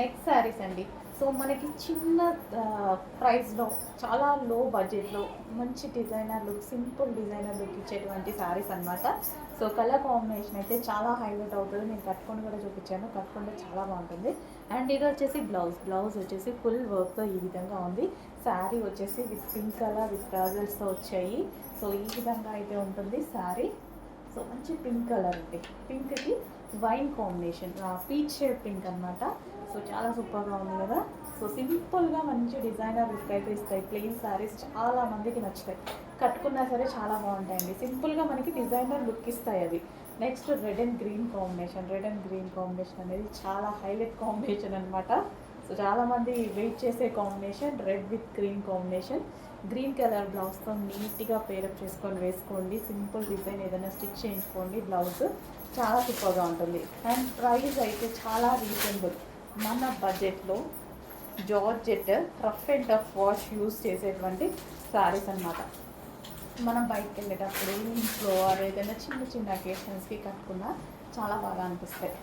Next saris అండి. So మనకి చిన్న ప్రైస్లో చాలా లో బడ్జెట్లో మంచి designer look simple designer look ఇచ్చేటువంటి శారీస్ అన్నమాట. సో కలర్ కాంబినేషన్ అయితే చాలా హైలైట్ అవుతుంది. నేను కట్టుకొని కూడా చూపించాను. కట్టుకుంటే చాలా బాగుంటుంది. అండ్ ఇది వచ్చేసి బ్లౌజ్. బ్లౌజ్ వచ్చేసి ఫుల్ వర్క్తో ఈ విధంగా ఉంది. శారీ వచ్చేసి విత్ పింక్ కలర్ విత్ ట్రాజల్స్తో వచ్చాయి. సో ఈ విధంగా అయితే ఉంటుంది శారీ. సో మంచి పింక్ కలర్ ఉంది. పింక్కి wine combination peach shade pink అన్నమాట. సో చాలా సూపర్గా ఉంది కదా. సో సింపుల్గా మంచి డిజైనర్ లుక్ అయితే ఇస్తాయి. ప్లెయిన్ శారీస్ చాలా మందికి నచ్చుతాయి. కట్టుకున్నా సరే చాలా బాగుంటాయండి. సింపుల్గా మనకి డిజైనర్ లుక్ ఇస్తాయి అవి. Next red and green combination red and green combination అనేది చాలా హైలైట్ కాంబినేషన్ అనమాట సో చాలామంది వెయిట్ చేసే combination red with green combination green colour బ్లౌజ్తో నీట్గా పేరప్ చేసుకొని వేసుకోండి. సింపుల్ డిజైన్ ఏదైనా స్టిచ్ చేయించుకోండి బ్లౌజ్ చాలా సూపర్గా ఉంటుంది. అండ్ ప్రైస్ అయితే చాలా రీజనబుల్ మన బడ్జెట్లో georgette rough and tough wash use చేసేటువంటి శారీస్ అన్నమాట. మనం బయటకు వెళ్ళేటప్పుడు ఇంట్లో ఏదైనా చిన్న చిన్న అకేషన్స్కి కట్టుకున్నా చాలా బాగా అనిపిస్తాయి.